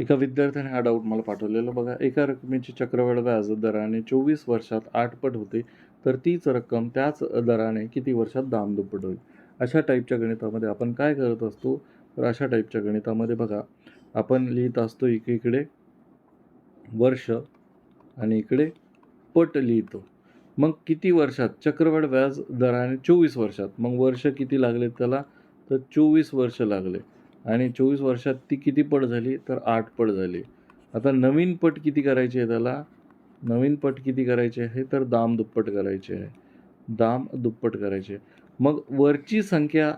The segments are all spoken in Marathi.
एका विद्यार्थ्याने हा डाऊट मला पाठवलेला. बघा एका रकमेची चक्रवाढ व्याज दराने चोवीस वर्षात आठपट होते तर तीच रक्कम त्याच दराने किती वर्षात दाम दुप्पट होईल? अशा टाईपच्या गणितामध्ये आपण काय करत असतो? तर अशा टाईपच्या गणितामध्ये बघा आपण लिहित असतो एकीकडे वर्ष आणि इकडे पट लिहितो. मग किती वर्षात? चक्रवाढ व्याज दराने चोवीस वर्षात. मग वर्ष किती लागले त्याला? तर चोवीस वर्ष लागले. आणि चोवीस वर्षात ती किती पट झाली? तर आठ पट झाली. आता नवीन पट किती करायचे आहे त्याला? नवीन पट किती करायचे आहे? तर दाम दुप्पट करायचे आहे. दाम दुप्पट करायचे मग वरची संख्या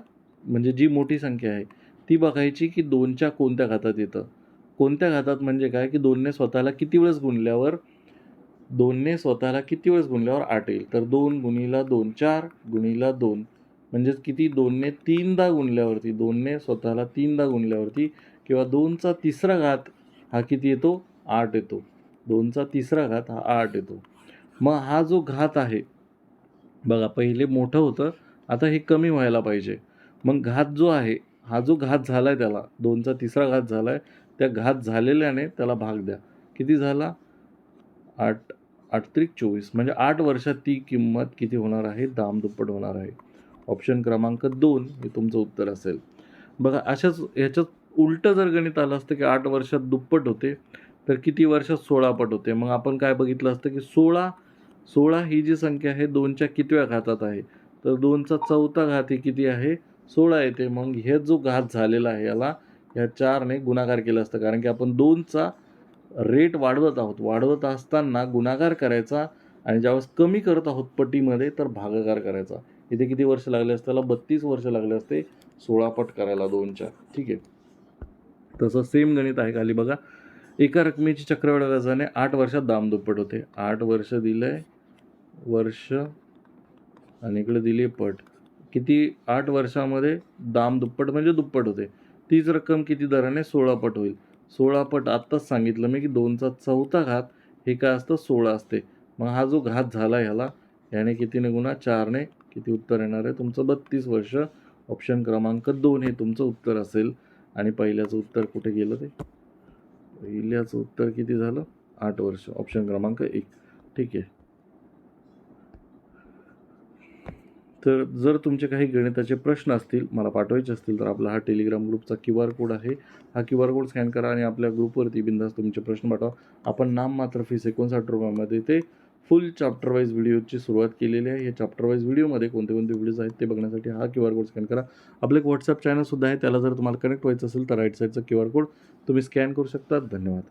म्हणजे जी मोठी संख्या आहे ती बघायची की दोनच्या कोणत्या घातात येतं? कोणत्या घातात म्हणजे काय? की दोनने स्वतःला किती वेळेस गुणल्यावर दोनने स्वतःला किती वेळेस गुणल्यावर आठ येईल? तर दोन गुणीला दोन चार गुणीला दोन. म्हणजेच किती? दोनने तीनदा गुणल्यावरती दोनने स्वतःला तीनदा गुणल्यावरती किंवा दोनचा तिसरा घात हा किती येतो? आठ येतो. दोनचा तिसरा घात हा आठ येतो. मग हा जो घात आहे बघा पहिले मोठं होतं आता हे कमी व्हायला पाहिजे. मग घात जो आहे हा जो घात झाला आहे त्याला दोनचा तिसरा घात झाला आहे त्या घात झालेल्याने त्याला भाग द्या. किती झाला? आठ आठ त्रिक चोवीस. म्हणजे आठ वर्षात ती किंमत किती होणार आहे? दामदुप्पट होणार आहे. ऑप्शन क्रमांक दोन हे तुमचं उत्तर असेल. बघा अशाच ह्याच्यात उलटं जर गणित आलं असतं की आठ वर्षात दुप्पट होते तर किती वर्षात सोळा पट होते? मग आपण काय बघितलं असतं की सोळा सोळा ही जी संख्या आहे दोनच्या कितव्या घातात आहे. तर दोनचा चौथा घात ही किती आहे? सोळा येते. मग हे जो घात झालेला आहे याला ह्या चारने गुणाकार केला असतं. कारण की आपण दोनचा रेट वाढवत आहोत. वाढवत असताना गुणाकार करायचा आणि ज्यावेळेस कमी करत आहोत पटीमध्ये तर भागाकार करायचा. इथे किती वर्ष लागले असते त्याला बत्तीस वर्ष लागले असते. सोळा पट करायला दोनच्या. ठीक आहे. तसं सेम गणित आहे खाली बघा. एका रकमेची चक्रवाढ व्याजाने आठ वर्षात दाम दुप्पट होते. आठ वर्ष दिलंय वर्ष आणि इकडे दिली पट. किती? आठ वर्षामध्ये दाम दुप्पट म्हणजे दुप्पट होते. तीच रक्कम किती दराने सोळा पट होईल? सोळा पट आत्ताच सांगितलं मी की दोनचा चौथा घात हे काय असतं? सोळा असते. मग हा जो घात झाला ह्याला याने कितीने गुणा? चारने किती उत्तर येणार आहे? तुमचं बत्तीस वर्ष ऑप्शन क्रमांक दोन हे तुमचं उत्तर असेल. आणि पहिल्याचं उत्तर कुठे गेलं ते? पहिल्याचं उत्तर किती झालं? आठ वर्ष. ऑप्शन क्रमांक एक. ठीक आहे. तर जर तुमचे काही गणिताचे प्रश्न असतील मला पाठवायचे असतील तर आपला हा टेलिग्राम ग्रुपचा क्यू आर कोड आहे. हा क्यू आर कोड स्कॅन करा आणि आपल्या ग्रुपवरती बिंदास तुमचे प्रश्न पाठवा. आपण नाम मात्र फीस एकोणसाठ रुपयामध्ये ते फुल चॅप्टर वाईज व्हिडिओची सुरुवात केलेली आहे. या चॅप्टर वाईज व्हिडिओमध्ये कोणते कोणते व्हिडिओज आहेत ते बघण्यासाठी हा क्यू आर कोड स्कॅन करा. आपलं एक व्हॉट्सअप चॅनलसुद्धा आहे. त्याला जर तुम्हाला कनेक्ट व्हायचं असेल तर राईट साईडचा क्यू आर कोड तुम्ही स्कॅन करू शकता. धन्यवाद.